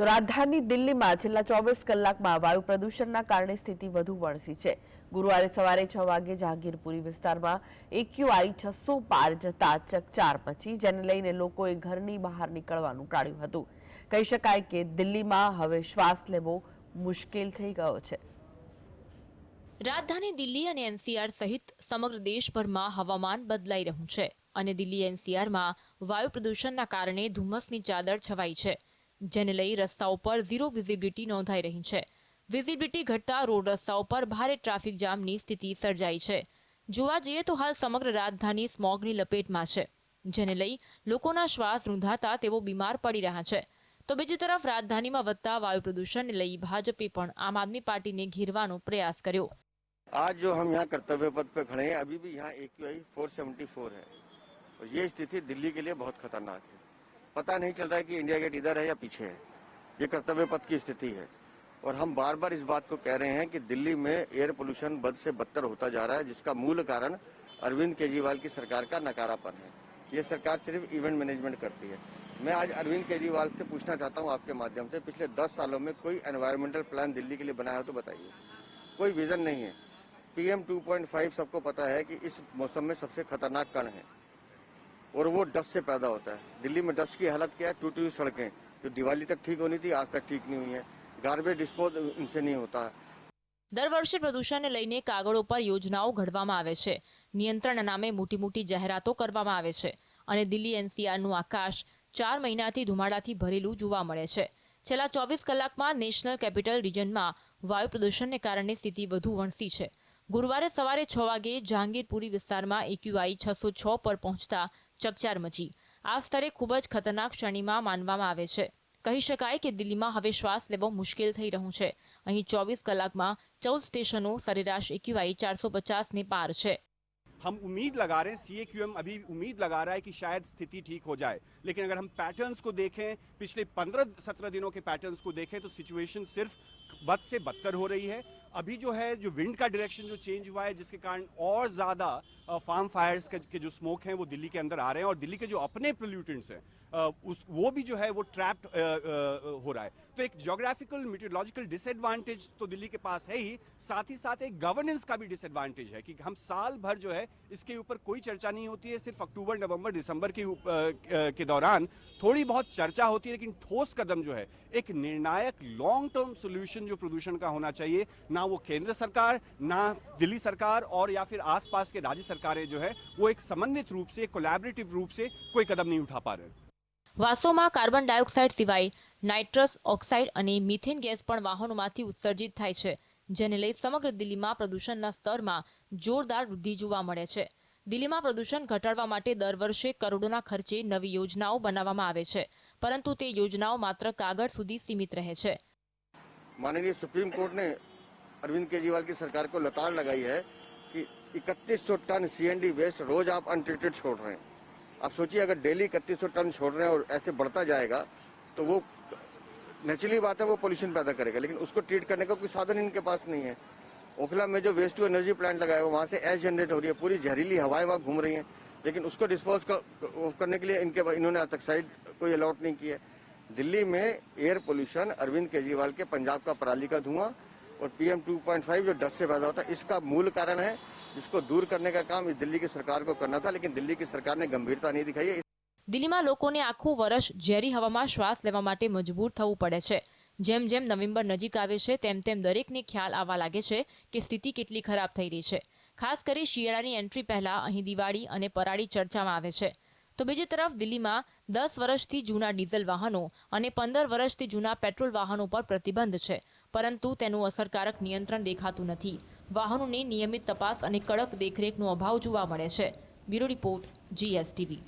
તો રાજધાની દિલ્હીમાં છેલ્લા ચોવીસ કલાકમાં વાયુ પ્રદૂષણના કારણે સ્થિતિ વધુ વણસી છે. ગુરુવારે સવારે છ વાગે જહાંગીરપુરી વિસ્તારમાં એક્યુઆઈ છસો પાર જતા ચકચાર મચી, જેને લઈને લોકોએ ઘરની બહાર નીકળવાનું ટાળ્યું હતું. કહી શકાય કે દિલ્હીમાં હવે શ્વાસ લેવો મુશ્કેલ થઈ ગયો છે. રાજધાની દિલ્હી અને એનસીઆર સહિત સમગ્ર દેશભરમાં હવામાન બદલાઈ રહ્યું છે અને દિલ્હી એનસીઆરમાં વાયુ પ્રદૂષણના કારણે ધુમ્મસની ચાદર છવાઈ છે. જેને લઈ રસ્તાઓ પર ઝીરો વિઝિબિલિટી નોંધાઈ રહી છે વિઝિબિલિટી ઘટતા રોડ રસ્તાઓ પર ભારે ટ્રાફિક જામની સ્થિતિ સર્જાઈ છે જોવા જઈએ તો હાલ સમગ્ર રાજધાની સ્મોગની લપેટમાં છે જેને લઈ લોકોના શ્વાસ રૂંધાતા તેઓ બીમાર પડી રહ્યા છે તો બીજી તરફ રાજધાનીમાં વધતા વાયુ પ્રદૂષણને લઈ ભાજપે પણ આમ આદમી પાર્ટીને ઘેરવાનો પ્રયાસ કર્યો आज जो हम यहाँ कर्तव्य पथ पे खड़े हैं अभी भी यहाँ एक क्यू फोर सेवेंटी फोर है और ये स्थिति दिल्ली के लिए बहुत खतरनाक है पता नहीं चल रहा है कि इंडिया गेट इधर है या पीछे है। ये कर्तव्य पथ की स्थिति है। और हम बार बार इस बात को कह रहे हैं कि दिल्ली में एयर पोल्यूशन बद से बदतर होता जा रहा है, जिसका मूल कारण अरविंद केजरीवाल की सरकार का नकारापन है। ये सरकार सिर्फ़ इवेंट मैनेजमेंट करती है। मैं आज अरविंद केजरीवाल से पूछना चाहता हूँ आपके माध्यम से, पिछले दस सालों में कोई एनवायरमेंटल प्लान दिल्ली के लिए बनाया हो तो बताइए। कोई विजन नहीं है। पीएम 2.5 सबको पता है कि इस मौसम में सबसे खतरनाक कण है। और वो डस्ट से पैदा होता है दिल्ली में डस्ट की हालत क्या है टूटी हुई सड़कें जो दिवाली तक ठीक होनी थी आज तक ठीक नहीं हुई है गार्बेज डिस्पोज इनसे नहीं होता है દર વર્ષે પ્રદૂષણને લઈને કાગળો પર યોજનાઓ ઘડવામાં આવે છે નિયંત્રણના નામે મોટી મોટી જાહેરાતો કરવામાં આવે છે અને દિલ્હી એનસીઆરનું આકાશ ચાર મહિનાથી ધુમાડાથી ભરેલું જોવા મળે છે છેલ્લા ચોવીસ કલાકમાં નેશનલ કેપિટલ રિજનમાં વાયુ પ્રદૂષણને કારણે સ્થિતિ વધુ વણસી છે ગુરુવારે સવારે છ વાગે જહાંગીરપુરી વિસ્તારમાં એક્યુઆઈ છસો છ પર પહોંચતા ચકચાર મચી આ સ્તરે ખૂબ જ ખતરનાક શ્રેણીમાં માનવામાં આવે છે કહી શકાય કે દિલ્હીમાં હવે શ્વાસ લેવો મુશ્કેલ થઈ રહ્યું છે અહીં ચોવીસ કલાકમાં ચૌદ સ્ટેશનો સરેરાશ એક્યુઆઈ ચારસો પચાસને પાર છે हम उम्मीद लगा रहे हैं सी अभी उम्मीद लगा रहा है कि शायद स्थिति ठीक हो जाए लेकिन अगर हम पैटर्न्स को देखें पिछले पंद्रह सत्रह दिनों के पैटर्न्स को देखें तो सिचुएशन सिर्फ बद से बदतर हो रही है अभी जो है जो विंड का डायरेक्शन जो चेंज हुआ है जिसके कारण और ज़्यादा फार्म फायर्स के, के जो स्मोक हैं वो दिल्ली के अंदर आ रहे हैं और दिल्ली के जो अपने पोल्यूटेंट्स हैं अ, उस, वो भी जो है, वो ट्रैप्ड हो रहा है। तो एक जोग्राफिकल मीटरोलॉजिकल डिसएडवांटेज तो दिल्ली के पास है ही, साथ ही साथ एक गवर्नेंस का भी डिसएडवांटेज है कि हम साल भर जो है, इसके ऊपर कोई चर्चा नहीं होती है, सिर्फ़ अक्टूबर, नवंबर, दिसंबर के के दौरान थोड़ी बहुत चर्चा होती है, लेकिन ठोस कदम जो है, एक निर्णायक लॉन्ग टर्म सोल्यूशन जो प्रदूषण का होना चाहिए, ना वो केंद्र सरकार, ना दिल्ली सरकार और या फिर आसपास के राज्य सरकारें जो है, वो एक समन्वित रूप से कोलैबोरेटिव रूप से कोई कदम नहीं उठा पा रहे વાસોમાં કાર્બન ડાયોક્સાઇડ સિવાય નાઇટ્રસ ઓક્સાઇડ અને મિથેન ગેસ પણ વાહનોમાંથી ઉત્સર્જિત થાય છે જેને લઈ સમગ્ર દિલ્હીમાં પ્રદૂષણના સ્તરમાં જોરદાર વૃદ્ધિ જોવા મળે છે દિલ્હીમાં પ્રદૂષણ ઘટાડવા માટે દર વર્ષે કરોડોના ખર્ચે નવી યોજનાઓ બનાવવામાં આવે છે પરંતુ તે યોજનાઓ માત્ર કાગળ સુધી સીમિત રહે છે माननीय सुप्रीम कोर्ट ने अरविंद केजरीवाल की सरकार को लताड़ लगाई है कि 3100 टन सीएनडी वेस्ट रोज आप अनट्रीटेड छोड़ रहे हैं आप सोचिए, अगर डेली 3100 टन छोड़ रहे हैं और ऐसे बढ़ता जाएगा तो वो नेचुरली बात है, वो पोल्यूशन पैदा करेगा, लेकिन उसको ट्रीट करने का कोई साधन इनके पास नहीं है। ओखला में जो वेस्ट टू एनर्जी प्लांट लगाया हुआ वहाँ से एस जनरेट हो रही है, पूरी जहरीली हवाएँ वहाँ घूम रही हैं, लेकिन उसको डिस्पोज करने के लिए इनके इन्होंने तक साइड कोई अलॉट नहीं किया दिल्ली में एयर पोल्यूशन अरविंद केजरीवाल के पंजाब का पराली का धुआँ, और पीएम 2.5 जो डस्ट से पैदा होता है, इसका मूल कारण है जिसको दूर करने का काम इस दिल्ली की सरकार को करना था लेकिन दिल्ली की सरकार ने गंभीरता नहीं दिखाई है દિલ્હીમાં લોકોને આખું વર્ષ ઝેરી હવામાં શ્વાસ લેવા માટે મજબૂર થવું પડે છે જેમ જેમ નવેમ્બર નજીક આવે છે તેમ તેમ દરેકને ખ્યાલ આવવા લાગે છે કે સ્થિતિ કેટલી ખરાબ થઈ રહી છે ખાસ કરી શિયાળાની એન્ટ્રી પહેલા અહીં દિવાળી અને પરાળી ચર્ચામાં આવે છે તો બીજી તરફ દિલ્હીમાં દસ વર્ષથી જૂના ડીઝલ વાહનો અને પંદર વર્ષથી જૂના પેટ્રોલ વાહનો પર પ્રતિબંધ છે પરંતુ તેનું અસરકારક નિયંત્રણ દેખાતું નથી વાહનોની નિયમિત તપાસ અને કડક દેખરેખનો અભાવ જોવા મળે છે. Bureau report GSTV.